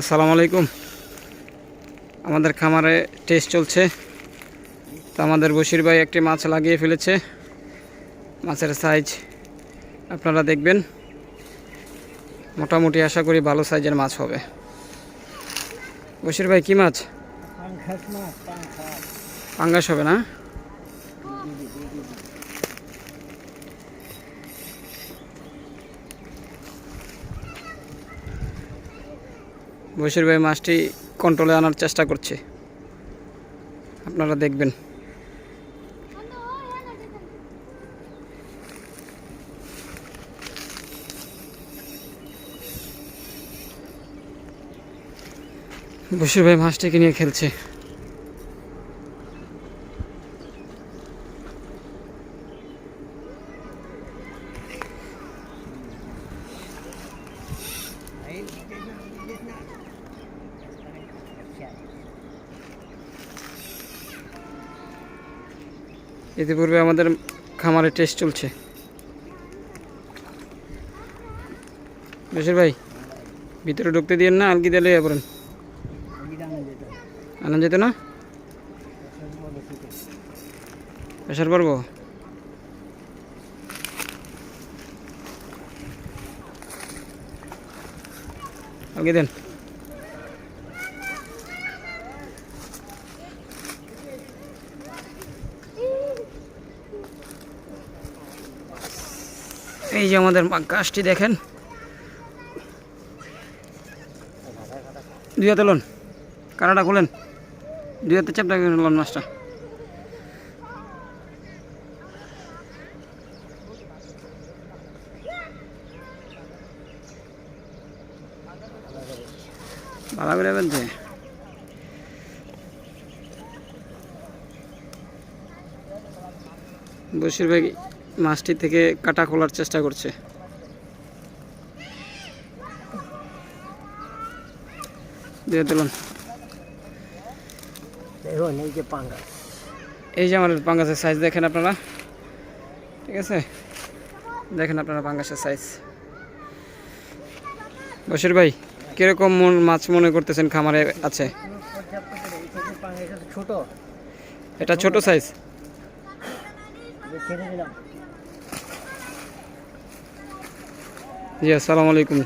আসসালামু আলাইকুম। আমাদের খামারে টেস্ট চলছে। তো আমাদের বশির ভাই একটি মাছ লাগিয়ে ফেলেছে। মাছের সাইজ আপনারা দেখবেন। মোটামুটি আশা করি ভালো সাইজের মাছ হবে। বশির ভাই কি মাছ? পাঙ্গাস হবে না? বশির ভাই মাছটি কন্ট্রোলে আনার চেষ্টা করছে। আপনারা দেখবেন। বসির ভাই মাছটিকে নিয়ে খেলছে। ইতিপূর্বে আমাদের খামারে টেস্ট চলছে। বশির ভাই, ভিতরে ঢুকতে দিয়েন না আলগি দিলে পড়েন। আনা যেত না? প্রেশার পারব। আলগি দেন এই যে আমাদের গাছটি দেখেন। দুই হাতে লোন। কানাটা খোলেন। দুই হাতে চাপটা লোন মাছটা। ভালো করে ফেলছে বেশিরভাগ মাছটি থেকে কাটা খোলার চেষ্টা করছে। দিয়ে দিলাম। এই যে পাঙ্গাস। এই যে আমাদের পাঙ্গাসের সাইজ দেখেন আপনারা? ঠিক আছে? দেখেন আপনারা পাঙ্গাসের সাইজ বশির ভাই কীরকম মন মাছ মনে করতেছেন খামারে আছে? ছোট। এটা ছোট সাইজ যে ছেড়ে দিলাম। জি আসসালামু আলাইকুম।